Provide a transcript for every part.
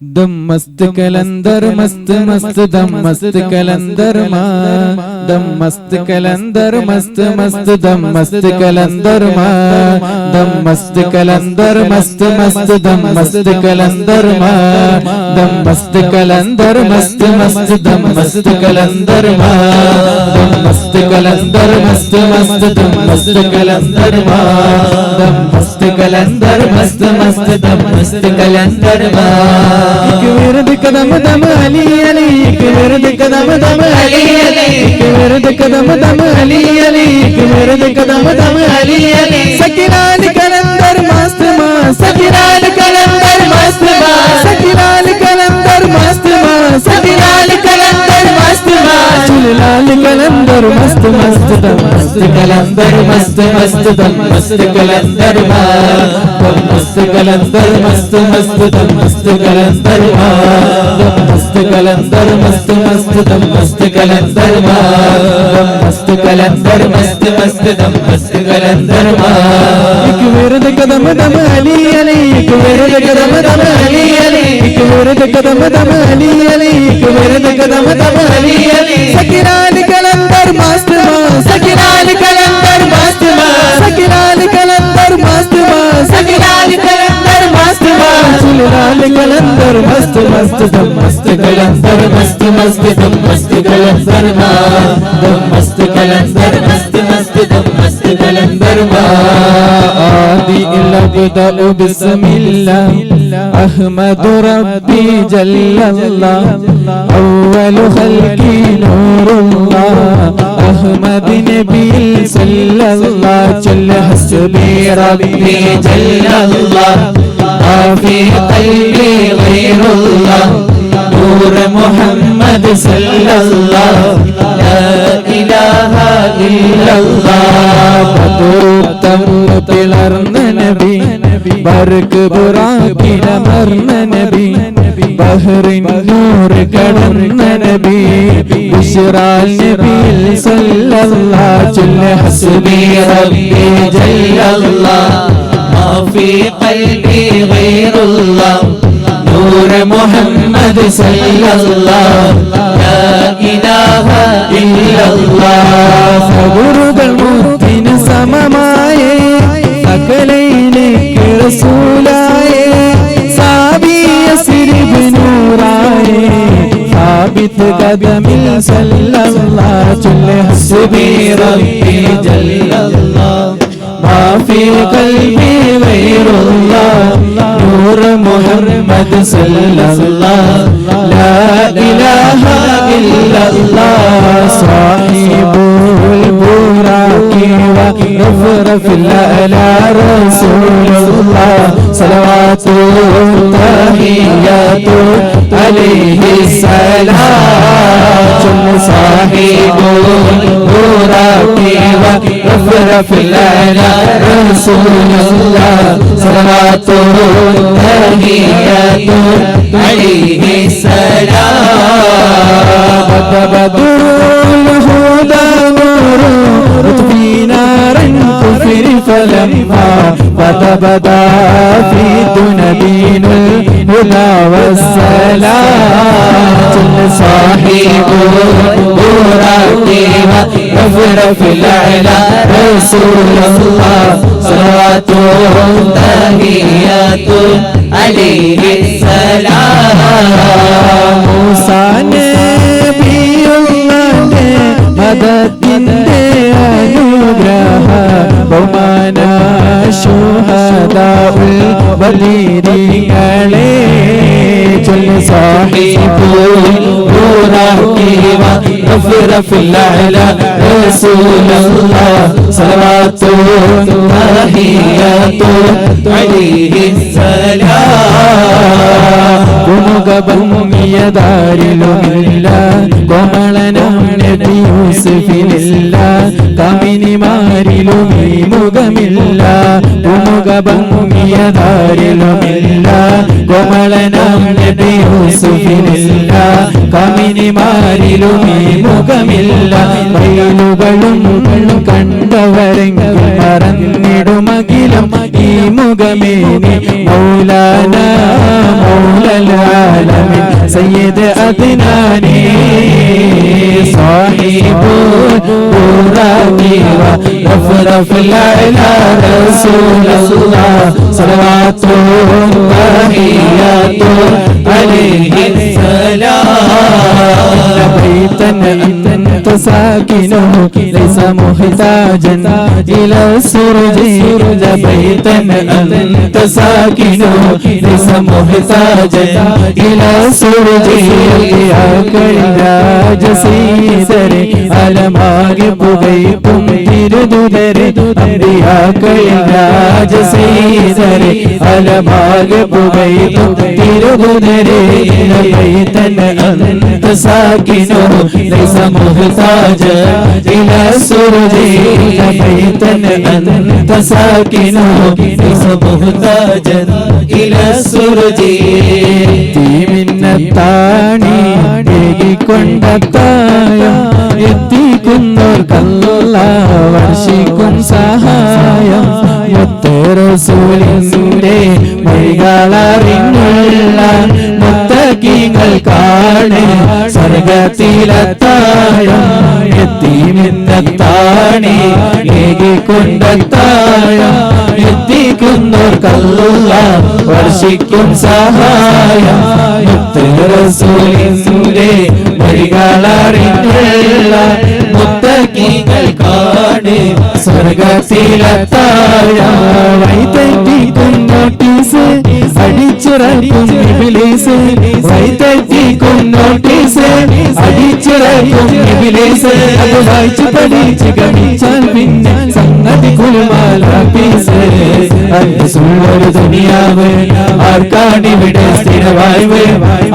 दम मस्त कलंदर मस्त मस्त दम मस्त कलंदर मा दम मस्त कलंदर मस्त मस्त दम मस्त कलंदर मा दम मस्त कलंदर मस्त मस्त दम मस्त कलंदर मा दम मस्त कलंदर मस्त मस्त दम मस्त कलंदर मा दम मस्त कलंदर मस्त मस्त दम मस्त कलंदर मा दम मस्त कलंदर मस्त मस्त दम मस्त कलंदर मा एक विरद कदम दम अली अली एक विरद कदम दम अली अली एक विरद कदम दम अली अली एक विरद कदम दम अली अली सकिराल कलंदर मस्त मा सकिराल कलंदर मस्त मा सकिराल कलंदर मस्त मा सकिराल कलंदर मस्त मा लाल कलंदर मस्त मस्त दम मस्त कलंदर मस्त मस्त दम मस्त कलंदर मा दम मस्त कलंदर मस्त मस्त दम मस्त कलंदर मा दम मस्त कलंदर मस्त मस्त दम मस्त कलंदर मा दम मस्त कलंदर मस्त मस्त दम मस्त कलंदर मा एक विरद कदम दम अली अली एक विरद कदम दम अली अली एक विरद कदम दम अली अली एक विरद कदम दम अली मस्त मस्त दम मस्त कलंदर मस्त मस्त दम मस्त कलंदर मा दम मस्त कलंदर मस्त मस्त दम मस्त कलंदर मा आदि लबदा बिस्मिल्लाह أحمد ربي جل الله أول خلقي نور الله أحمد نبي صلى الله جل حسبي ربي جل الله ما في قلبي غير الله نور محمد صلى الله لا إله إلا الله പതൂത്തം പിളർന്ന നബി ബർക്ക് ബുറാക്കിലമർന്ന നബി ബഹ്റിൻ നൂർ കടന്ന നബി ബിശ്റാൽ നബിയിൽ സല്ലല്ലാഹു ചൊല്ല ഹസ്ബി റബ്ബി ജല്ലല്ലാഹ് ما في قلبي غير الله نور محمد صلى الله لا إله إلا الله സഗുരുകൾ മുത്തിന് സമമായേ സകലയിലേക്ക് റസൂലായേ സാബിയ സിരിബ് നൂറായേ സാബിത്ത് കദമിൽ സല്ലല്ലാഹു ചൊല്ലെ ഹസ്ബി റബ്ബി ജല്ലല്ലാഹ് ما في قلبي غير الله نور محمد صلى الله لا إله إلا الله صاحب البراق ورفرف الأعلى رسول الله صلوات تحيات عليه السلام صاحب البراق الأعلى رسول الله صلوات تحيات عليه السلام بدر الهدى نور رتبي نارا كفر فلما فتبدا في دنبين الهدى والسلام صاحب براقي وفرف الأعلى رسول الله صلوات تحيات عليه السلام موسى നബിയുള്ളാന്റെ മതത്തിന്റെ അനുഗ്രഹ ബഹുമാന ശുഹദാഉൽ ബലീരികളെ ചൊല്ലി സാഹിബുൽ ونحكيم غفر في الأعلى رسول الله صلوات تحيات عليه السلام قم قبل ميدار لهم കുമുഖഭംഗിയതാരിലുമില്ല കോമളനം നബി യൂസുഫിനില്ല. കമിനിമാരിലും ഈ മുഖമില്ല. വയലുകളും കണ്ടവരെങ്കിൽ മറന്നിടുമകിലും ഈ മുഖമേനി മൗലാന മൗലലാ سيد أدناني صاحب براقي ورفرف العلا رسول الله صلوات تحيات عليه السلام بيتا أنت الأرض ساكنه ليس محتاجا إلى السرج لبيتا أنت ساكنه ليس محتاجا إلى السرج إياك إذا جسيسر على ما قبيب തിരുതുതരെ അമ്പിയാക്കളിൽ രാജസീതരെ അലമാകെ പുകയിതു തിരുതുതരെ നബൈ തന്നെ അന്ത സാക്കിനോ ലൈസ മുഹ്താജ ഇല സുർജി നബൈ തന്നെ അന്ത സാക്കിനോ ലൈസ മുഹ്താജ ഇല സുർജി തീമിന്നത്താണി കൊണ്ടത്തായ എത്തി വർഷിക്കും സഹായം. മുത്തറസൂലിന്റെ വഴികളറിഞ്ഞുള്ള മുത്തക്കിങ്ങൾ കാണെ. സ്വർഗത്തിലെത്തായം. എത്തിമിന്നത്താണി. എത്തിക്കുന്നു എത്തിക്കുന്നവർക്കല്ല വർഷിക്കും സഹായം. മുത്തറസൂലിന്റെ വഴികളറിഞ്ഞുള്ള മുത്തക്കിങ്ങൾ കാണെ. സ്വർഗത്തിലെത്താഴ അടിച്ചിറക്കും ഇബിലീസ്. വൈതെറ്റിക്കും നോട്ടീസ്. അടിച്ചിറക്കും ഇബിലീസ്. അത് വായിച്ചു പഠിച്ച് ഗമിച്ചാൽ പിന്നെ സംഗതി കുലുമാല പീസ്. അന്തസ്സുള്ളൊരു ദുനിയാവ് ആർക്കാണിവിടെ സ്ഥിരവായ്വ്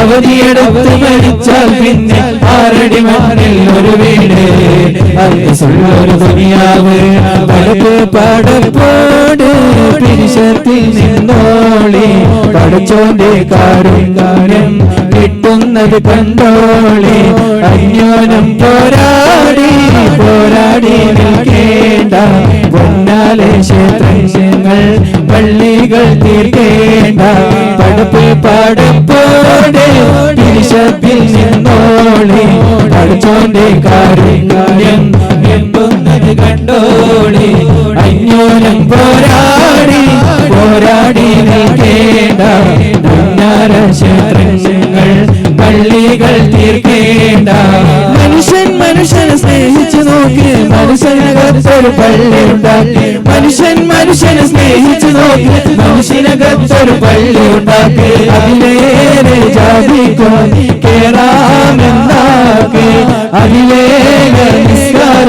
അവധിയെടുത്ത് മരിച്ചാൽ പിന്നെ ആരടി മണ്ണിൽ ഒരു വീട്. അന്തസ്സുള്ളൊരു ദുനിയാവ് പടപ്പ് പടപ്പോട് പിരിശത്തിൽ നിന്നോളി പഠിച്ചോന്റെ കാരുണ്യം കിട്ടുന്നത് കണ്ടോളി. അന്യോനം പോരാടി പോരാടി നിൽക്കേണ്ട. പൊന്നാലെ ക്ഷേത്രങ്ങൾ പള്ളികൾ തീർക്കേണ്ട. പടപ്പ് പടപ്പോടെ പിരിശത്തിൽ നിന്നോളി. പഠിച്ചോന്റെ കാര്യം എമ്പുന്നത് കണ്ടോളി. അന്യോനം പോരാടി മനുഷ്യനകത്തൊരു പള്ളിയുണ്ടാക്കി മനുഷ്യൻ മനുഷ്യനെ സ്നേഹിച്ചു നോക്കി മനുഷ്യനകത്തൊരു പള്ളി ഉണ്ടാക്കി. അതിലേറെ ജാതിക്കോ കേറാമെന്നാക്കി അതിലേറെ നിസ്കാര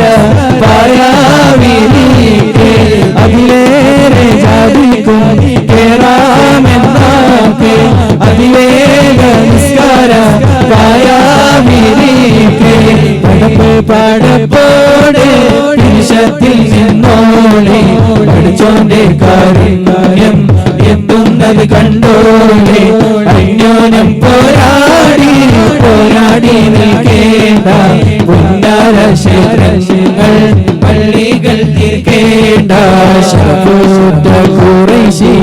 പായാവിരിക്കെ അതിലേറെ ജാതിക്കോ കേറാമെന്നാക്കി അതിലേറെ നിസ്കാര പായാവിരിക്കെ പടപ്പ് പാട നിന്നോളെ പഠിച്ചോന്റെ കാര്യം എത്തുന്നത് കണ്ടോളെ. അന്യോനം പോരാടി പോരാടി നിൽക്കേണ്ട. പള്ളികൾ തീർക്കേണ്ട. ശകൂട്ട കുറേശി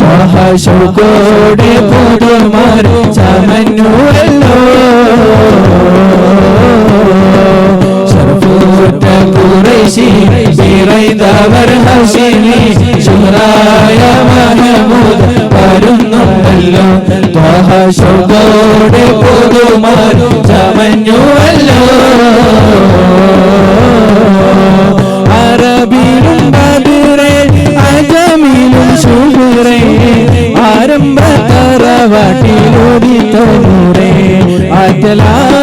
മഹാശോകോടെ ചമഞ്ഞുവല്ലോ ശർഫൂട്ട കുറേശി ഇറൈന്തവർ ഹഷിമി സുഹറായ മഹമൂദ് വരുന്നുണ്ടല്ലോ മഹാശോകോടെ പുതുമാർ ചമഞ്ഞുവല്ലോ. పెట్టలా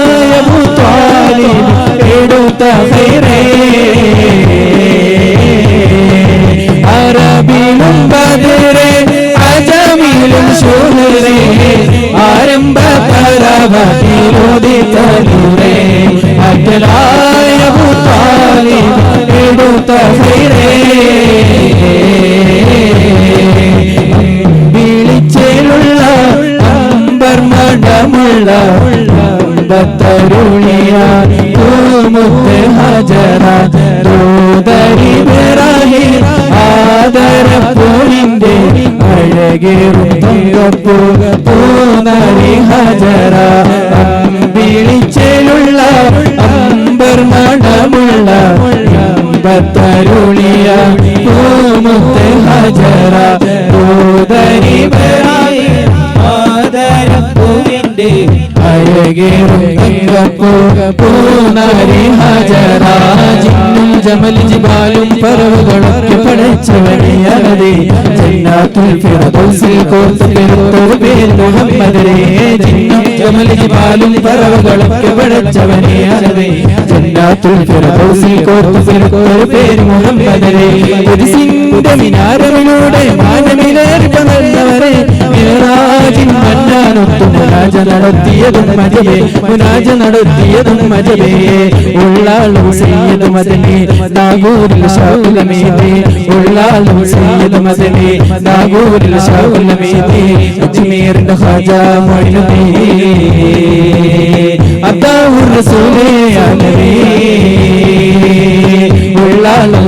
മുത്ത് ഹജറ ദൂതരി വിറഹി ആദരപ്പൂരിന്റെ അഴകേറുകപ്പൂ പൂനരി ഹജറ വിളിച്ചിലുള്ള അമ്പർ മണമുള്ള അമ്പത്തരുളിയ. പൂമുത്ത് ഹജറ ദൂതരി വിറഹി പൂനരി ഹജറ ജിന്നും ജമൽ ജിബാലും പറവുകളൊക്കെ പടച്ചവനെയാണതേ ജന്നാത്തുൽ ഫിർദൗസിൽ കോർത്ത് പെരുത്തൊരു പേര് മുഹമ്മദരേ ജിന്നും. ജമൽ ജിബാലും പറവുകളൊക്കെ പടച്ചവനെയാണതേ ജന്നാത്തുൽ ഫിർദൗസിൽ കോർത്ത് പെരുത്തൊരു പേര് മുഹമ്മദരേ കുരിശിന്റെ മിനാരമിലൂടെ മാനമിലേറി പകർന്നവരെ മിറാജിൻ മന്നാനൊത്തു മുനാജ നടത്തിയതും മജബേ മുനാജ നടത്തിയതും മജബേ ഉള്ളാളും സയ്യദ് മദനി നാഗൂരിൽ ഷാഉലമീദേ ഉള്ളാളും സയ്യദ് മദനി നാഗൂരിൽ ഷാഉലമീദേ അജ്മീറിന്റെ ഹാജ മൊയ്നുദ്ദീൻ അത്താഹുർ റസൂലേ അലവി ഉള്ളാളും